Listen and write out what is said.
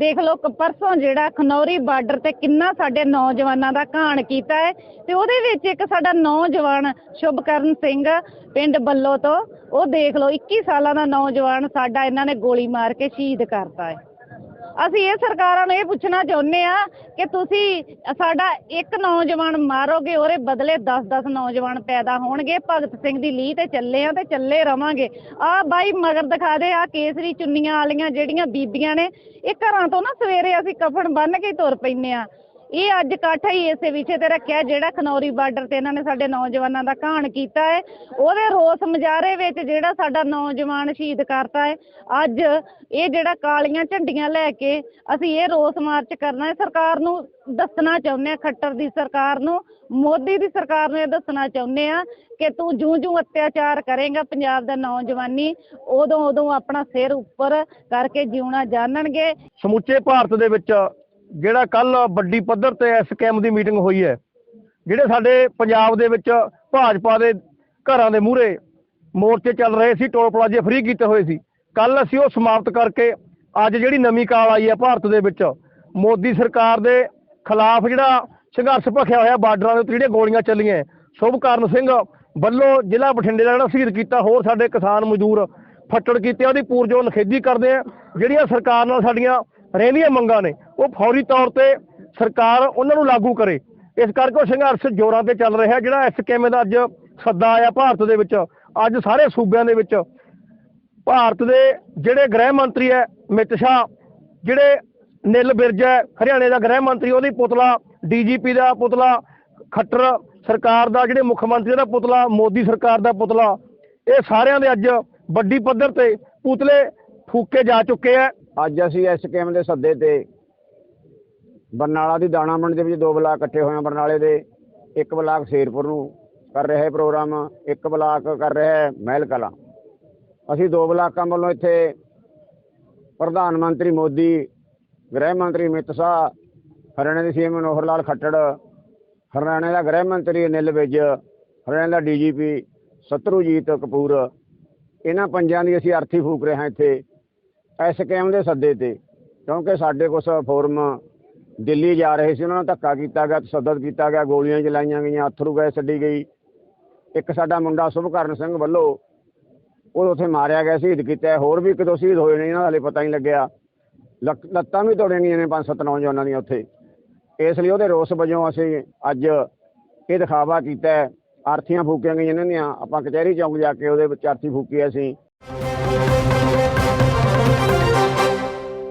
ਦੇਖ ਲਓ ਪਰਸੋਂ ਜਿਹੜਾ ਖਨੌਰੀ ਬਾਰਡਰ ਤੇ ਕਿੰਨਾ ਸਾਡੇ ਨੌਜਵਾਨਾਂ ਦਾ ਘਾਣ ਕੀਤਾ ਹੈ ਤੇ ਉਹਦੇ ਵਿੱਚ ਇੱਕ ਸਾਡਾ ਨੌਜਵਾਨ ਸ਼ੁਭਕਰਨ ਸਿੰਘ ਪਿੰਡ ਬੱਲੋ ਤੋਂ, ਉਹ ਦੇਖ ਲਓ 21 ਸਾਲਾਂ ਦਾ ਨੌਜਵਾਨ ਸਾਡਾ ਇਹਨਾਂ ਨੇ ਗੋਲੀ ਮਾਰ ਕੇ ਸ਼ਹੀਦ ਕਰਤਾ ਹੈ। ਅਸੀਂ ਇਹ ਸਰਕਾਰਾਂ ਨੂੰ ਇਹ ਪੁੱਛਣਾ ਚਾਹੁੰਦੇ ਆ ਕਿ ਤੁਸੀਂ ਸਾਡਾ ਇੱਕ ਨੌਜਵਾਨ ਮਾਰੋਗੇ, ਉਹਦੇ ਬਦਲੇ 10-10 ਨੌਜਵਾਨ ਪੈਦਾ ਹੋਣਗੇ, ਭਗਤ ਸਿੰਘ ਦੀ ਲੀਹ ਤੇ ਚੱਲੇ ਆ ਤੇ ਚੱਲੇ ਰਵਾਂਗੇ। ਆ ਬਾਈ ਮਗਰ ਦਿਖਾ ਦੇ, ਆ ਕੇਸਰੀ ਚੁੰਨੀਆਂ ਵਾਲੀਆਂ ਜਿਹੜੀਆਂ ਬੀਬੀਆਂ ਨੇ, ਇਹ ਘਰਾਂ ਤੋਂ ਨਾ ਸਵੇਰੇ ਅਸੀਂ ਕਫਨ ਬੰਨ ਕੇ ਤੁਰ ਪੈਂਦੇ ਆ। ਇਹ ਅੱਜ ਇਕੱਠ ਹੀ ਇਸੇ ਵਿਸ਼ੇ ਤੇ ਰੱਖਿਆ ਜਿਹੜਾ ਖਨੌਰੀ ਬਾਰਡਰ ਤੇ ਇਹਨਾਂ ਨੇ ਸਾਡੇ ਨੌਜਵਾਨਾਂ ਦਾ ਘਾਣ ਕੀਤਾ ਹੈ। ਉਹਦੇ ਰੋਸ ਮੁਜ਼ਾਹਰੇ ਵਿੱਚ ਜਿਹੜਾ ਸਾਡਾ ਨੌਜਵਾਨ ਸ਼ਹੀਦ ਕਰਤਾ ਹੈ, ਅੱਜ ਇਹ ਜਿਹੜਾ ਕਾਲੀਆਂ ਝੰਡੀਆਂ ਲੈ ਕੇ ਅਸੀਂ ਇਹ ਰੋਸ ਮਾਰਚ ਕਰਨਾ ਹੈ। ਸਰਕਾਰ ਨੂੰ ਦੱਸਣਾ ਚਾਹੁੰਦੇ ਆ ਖੱਟਰ ਦੀ ਸਰਕਾਰ ਨੂੰ, ਮੋਦੀ ਦੀ ਸਰਕਾਰ ਨੂੰ ਇਹ ਦੱਸਣਾ ਚਾਹੁੰਦੇ ਆ ਕਿ ਤੂੰ ਜੂੰ ਜੂੰ ਅਤਿਆਚਾਰ ਕਰੇਗਾ ਪੰਜਾਬ ਦਾ ਨੌਜਵਾਨੀ, ਉਦੋਂ ਉਦੋਂ ਆਪਣਾ ਸਿਰ ਉੱਪਰ ਕਰਕੇ ਜਿਉਣਾ ਜਾਣਨਗੇ। ਸਮੁੱਚੇ ਭਾਰਤ ਦੇ ਵਿੱਚ ਜਿਹੜਾ ਕੱਲ ਵੱਡੀ ਪੱਧਰ ਤੇ ਐਸਕੇਐਮ ਦੀ ਮੀਟਿੰਗ ਹੋਈ ਹੈ, ਜਿਹੜੇ ਸਾਡੇ ਪੰਜਾਬ ਦੇ ਵਿੱਚ ਭਾਜਪਾ ਦੇ ਘਰਾਂ ਦੇ ਮੂਹਰੇ ਮੋਰਚੇ ਚੱਲ ਰਹੇ ਸੀ, ਟੋਲ ਪਲਾਜ਼ੇ ਫ੍ਰੀ ਕੀਤੇ ਹੋਏ ਸੀ ਕੱਲ ਅਸੀਂ ਉਹ ਸਮਾਪਤ ਕਰਕੇ ਅੱਜ ਜਿਹੜੀ ਨਵੀਂ ਕਾਲ ਆਈ ਹੈ ਭਾਰਤ ਦੇ ਵਿੱਚ, ਮੋਦੀ ਸਰਕਾਰ ਦੇ ਖਿਲਾਫ ਜਿਹੜਾ ਸੰਘਰਸ਼ ਭਖਿਆ ਹੋਇਆ ਬਾਰਡਰਾਂ ਦੇ ਉੱਤੇ ਜਿਹੜੀਆਂ ਗੋਲੀਆਂ ਚੱਲੀਆਂ ਸ਼ੁਭਕਰਨ ਸਿੰਘ ਵੱਲੋਂ ਜ਼ਿਲ੍ਹਾ ਬਠਿੰਡੇ ਦਾ ਜਿਹੜਾ ਸ਼ਹੀਦ ਕੀਤਾ, ਹੋਰ ਸਾਡੇ ਕਿਸਾਨ ਮਜ਼ਦੂਰ ਫੱਟੜ ਕੀਤੇ ਉਹਦੀ ਪੂਰਜੋ ਨਖੇਦੀ ਕਰਦੇ ਆ, ਜਿਹੜੀਆਂ ਸਰਕਾਰ ਨਾਲ ਸਾਡੀਆਂ ਰਹਿੰਦੀਆਂ ਮੰਗਾਂ ਨੇ, ਉਹ ਫੌਰੀ ਤੌਰ ਤੇ ਸਰਕਾਰ ਉਹਨਾਂ ਨੂੰ ਲਾਗੂ ਕਰੇ। ਇਸ ਕਰਕੇ ਉਹ ਸੰਘਰਸ਼ ਜ਼ੋਰਾਂ ਤੇ ਚੱਲ ਰਿਹਾ, ਜਿਹੜਾ ਇਸ ਐਸਕੇਐਮ ਦਾ ਅੱਜ ਸੱਦਾ ਆਇਆ ਭਾਰਤ ਦੇ ਵਿੱਚ, ਅੱਜ ਸਾਰੇ ਸੂਬਿਆਂ ਦੇ ਵਿੱਚ। ਭਾਰਤ ਦੇ ਜਿਹੜੇ ਗ੍ਰਹਿ ਮੰਤਰੀ ਹੈ, ਅਮਿਤ ਸ਼ਾਹ, ਜਿਹੜੇ ਨਿਲ ਬਿਰਜ ਹੈ, ਹਰਿਆਣੇ ਦਾ ਗ੍ਰਹਿ ਮੰਤਰੀ, ਉਹਦੀ ਪੁਤਲਾ, ਡੀਜੀਪੀ ਦਾ ਪੁਤਲਾ, ਖੱਟਰ ਸਰਕਾਰ ਦਾ, ਜਿਹੜੇ ਮੁੱਖ ਮੰਤਰੀ ਦਾ ਪੁਤਲਾ, ਮੋਦੀ ਸਰਕਾਰ ਦਾ ਪੁਤਲਾ, ਇਹ ਸਾਰਿਆਂ ਦੇ ਅੱਜ ਵੱਡੀ ਪੱਧਰ ਤੇ ਪੁਤਲੇ ਫੂਕੇ ਜਾ ਚੁੱਕੇ ਆ ਅੱਜ ਅਸੀਂ ਇਸ ਸਕੀਮ ਦੇ ਸੱਦੇ ਤੇ ਬਰਨਾਲਾ ਦੀ ਦਾਣਾ ਮੰਡੀ ਦੇ ਵਿੱਚ ਦੋ ਬਲਾਕ ਇਕੱਠੇ ਹੋਏ ਆ ਬਰਨਾਲੇ ਦੇ ਇੱਕ ਬਲਾਕ ਸ਼ੇਰਪੁਰ ਨੂੰ ਕਰ ਰਿਹਾ ਹੈ ਪ੍ਰੋਗਰਾਮ, ਇੱਕ ਬਲਾਕ ਕਰ ਰਿਹਾ ਹੈ ਮਹਿਲ ਕਲਾਂ। ਅਸੀਂ ਦੋ ਬਲਾਕਾਂ ਵੱਲੋਂ ਇੱਥੇ ਪ੍ਰਧਾਨ ਮੰਤਰੀ ਮੋਦੀ, ਗ੍ਰਹਿ ਮੰਤਰੀ ਅਮਿਤ ਸ਼ਾਹ, ਹਰਿਆਣਾ ਦੇ ਸੀਐਮ ਮਨੋਹਰ ਲਾਲ ਖੱਟੜ, ਹਰਿਆਣਾ ਦਾ ਗ੍ਰਹਿ ਮੰਤਰੀ ਅਨਿਲ ਵਿਜ, ਹਰਿਆਣਾ ਦਾ ਡੀਜੀਪੀ ਸਤਰੂਜੀਤ ਕਪੂਰ, ਇਹਨਾਂ ਪੰਜਾਂ ਦੀ ਅਸੀਂ ਅਰਥੀ ਫੂਕ ਰਹੇ ਹਾਂ ਇੱਥੇ। ਇਸ ਕੈਮ ਦੇ ਸੱਦੇ ਤੇ, ਕਿਉਂਕਿ ਸਾਡੇ ਕੁਝ ਫੋਰਮ ਦਿੱਲੀ ਜਾ ਰਹੇ ਸੀ, ਉਹਨਾਂ ਨੂੰ ਧੱਕਾ ਕੀਤਾ ਗਿਆ, ਤਸੱਦਦ ਕੀਤਾ ਗਿਆ, ਗੋਲੀਆਂ ਚਲਾਈਆਂ ਗਈਆਂ ਅਥਰੂ ਗੈਸ ਛੱਡੀ ਗਈ। ਇੱਕ ਸਾਡਾ ਮੁੰਡਾ ਸੁਭਕਰਨ ਸਿੰਘ ਵੱਲੋਂ ਉਹ ਉੱਥੇ ਮਾਰਿਆ ਗਿਆ, ਸ਼ਹੀਦ ਕੀਤਾ ਹੋਰ ਵੀ ਇੱਕ ਦੋ ਸ਼ਹੀਦ ਹੋਏ ਨੇ, ਇਹਨਾਂ ਦਾ ਹਲੇ ਪਤਾ ਨਹੀਂ ਲੱਗਿਆ। ਲੱਕ- ਲੱਤਾਂ ਵੀ ਤੋੜੀਆਂ ਗਈਆਂ ਨੇ ਪੰਜ ਸੱਤ ਨੌਜਵਾਨਾਂ ਦੀਆਂ ਉੱਥੇ। ਇਸ ਲਈ ਉਹਦੇ ਰੋਸ ਵਜੋਂ ਅਸੀਂ ਅੱਜ ਇਹ ਦਿਖਾਵਾ ਕੀਤਾ ਆਰਥੀਆਂ ਫੂਕੀਆਂ ਗਈਆਂ ਇਹਨਾਂ ਦੀਆਂ। ਆਪਾਂ ਕਚਹਿਰੀ ਚੌਂਕ ਜਾ ਕੇ ਉਹਦੇ ਵਿੱਚ ਆਰਥੀ ਫੂਕੀ ਅਸੀਂ।